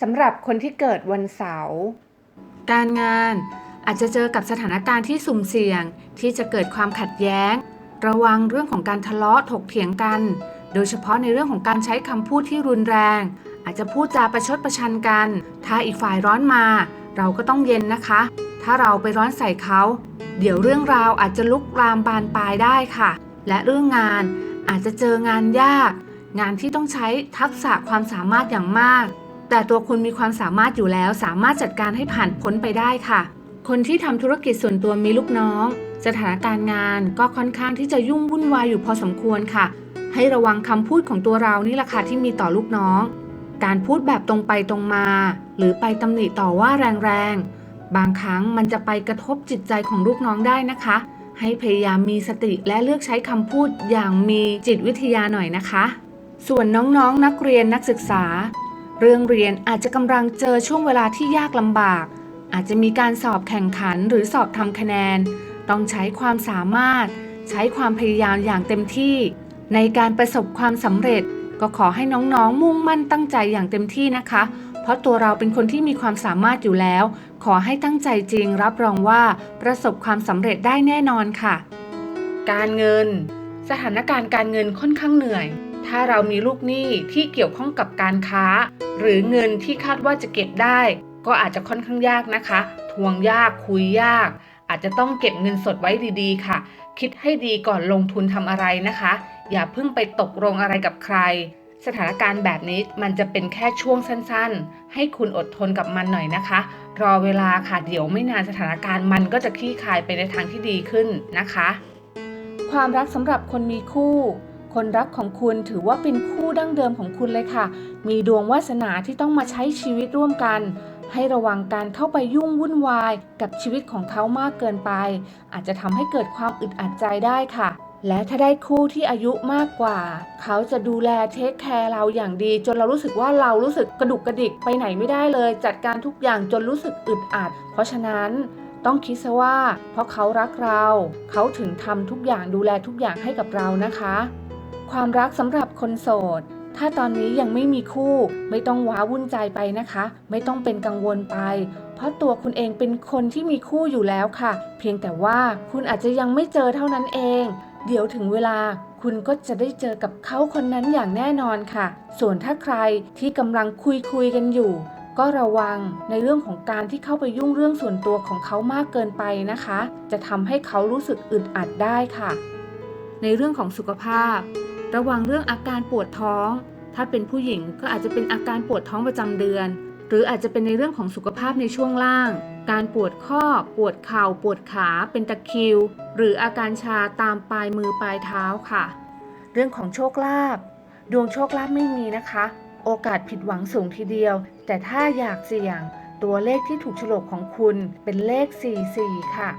สำหรับคนที่เกิดวันเสาร์ การงานอาจจะเจอกับสถานการณ์ที่สุ่มเสี่ยงที่จะเกิดความขัดแย้ง ระวังเรื่องของการทะเลาะถกเถียงกัน โดยเฉพาะในเรื่องของการใช้คำพูดที่รุนแรง อาจจะพูดจาประชดประชันกัน ถ้าอีกฝ่ายร้อนมา เราก็ต้องเย็นนะคะ ถ้าเราไปร้อนใส่เขา เดี๋ยวเรื่องราวอาจจะลุกลามบานปลายได้ค่ะ และเรื่องงานอาจจะเจองานยาก งานที่ต้องใช้ทักษะความสามารถอย่างมาก แต่ตัวคุณมีความสามารถอยู่แล้วสามารถจัดการให้ผ่านพ้นไปได้ค่ะ คนที่ทำธุรกิจส่วนตัวมีลูกน้อง สถานการณ์งานก็ค่อนข้างที่จะยุ่งวุ่นวายอยู่พอสมควรค่ะ ให้ระวังคำพูดของตัวเรานี่แหละค่ะที่มีต่อลูกน้อง การพูดแบบตรงไปตรงมา หรือไปตำหนิต่อว่าแรงๆ บางครั้งมันจะไปกระทบจิตใจของลูกน้องได้นะคะ ให้พยายามมีสติและเลือกใช้คำพูดอย่างมีจิตวิทยาหน่อยนะคะ ส่วนน้องๆนนักเรียนนักศึกษา เรื่องเรียนอาจจะกำลังเจอช่วงเวลาที่ยากลำบาก อาจจะมีการสอบแข่งขันหรือสอบทำคะแนน ต้องใช้ความสามารถ ใช้ความพยายามอย่างเต็มที่ ในการประสบความสำเร็จ ก็ขอให้น้องๆ มุ่งมั่นตั้งใจอย่างเต็มที่นะคะ เพราะตัวเราเป็นคนที่มีความสามารถอยู่แล้ว ขอให้ตั้งใจจริงรับรองว่าประสบความสำเร็จได้แน่นอนค่ะ การเงิน สถานการณ์การเงินค่อนข้างเหนื่อย ถ้าเรามีลูกหนี้ที่เกี่ยวข้องกับการค้า หรือเงินที่คาดว่าจะเก็บได้ ก็อาจจะค่อนข้างยากนะคะ ทวงยากคุยยาก อาจจะต้องเก็บเงินสดไว้ดีๆ ค่ะ คิดให้ดีก่อนลงทุนทำอะไรนะคะ อย่าเพิ่งไปตกลงอะไรกับใคร สถานการณ์แบบนี้มันจะเป็นแค่ช่วงสั้นๆ ให้คุณอดทนกับมันหน่อยนะคะ รอเวลาค่ะเดี๋ยวไม่นานสถานการณ์มันก็จะคลี่คลายไปในทางที่ดีขึ้นนะคะ ความรักสำหรับคนมีคู่ คนรักของคุณถือว่าเป็นคู่ดั้งเดิมของคุณเลยค่ะ มีดวงวาสนาที่ต้องมาใช้ชีวิตร่วมกัน ให้ระวังการเข้าไปยุ่งวุ่นวาย กับชีวิตของเขามากเกินไป อาจจะทำให้เกิดความอึดอัดใจได้ค่ะ และถ้าได้คู่ที่อายุมากกว่า เขาจะดูแลเทคแคร์เราอย่างดี จนเรารู้สึกว่าเรารู้สึกกระดุกกระดิกไปไหนไม่ได้เลย จัดการทุกอย่างจนรู้สึกอึดอัด เพราะฉะนั้นต้องคิดซะว่า เพราะเขารักเรา เขาถึงทำทุกอย่างดูแลทุกอย่างให้กับเรานะคะ ความรักสำหรับคนโสด ถ้าตอนนี้ยังไม่มีคู่ ไม่ต้องว้าวุ่นใจไปนะคะ ไม่ต้องเป็นกังวลไป เพราะตัวคุณเองเป็นคนที่มีคู่อยู่แล้วค่ะ เพียงแต่ว่าคุณอาจจะยังไม่เจอเท่านั้นเอง เดี๋ยวถึงเวลาคุณก็จะได้เจอกับเขาคนนั้นอย่างแน่นอนค่ะ ส่วนถ้าใครที่กำลังคุยคุยๆกันอยู่ ก็ระวังในเรื่องของการที่เข้าไปยุ่งเรื่องส่วนตัวของเขามากเกินไปนะคะ จะทำให้เขารู้สึกอึดอัดได้ค่ะ ในเรื่องของสุขภาพ ระวังเรื่องอาการปวดท้อง ถ้าเป็นผู้หญิงก็อาจจะเป็นอาการปวดท้องประจำเดือน หรืออาจจะเป็นในเรื่องของสุขภาพในช่วงล่าง การปวดข้อ ปวดเข่า ปวดขา เป็นตะคริว หรืออาการชาตามปลายมือปลายเท้าค่ะ เรื่องของโชคลาภ ดวงโชคลาภไม่มีนะคะ โอกาสผิดหวังสูงทีเดียว แต่ถ้าอยากเสี่ยง ตัวเลขที่ถูกฉลกของคุณเป็นเลข 44 ค่ะ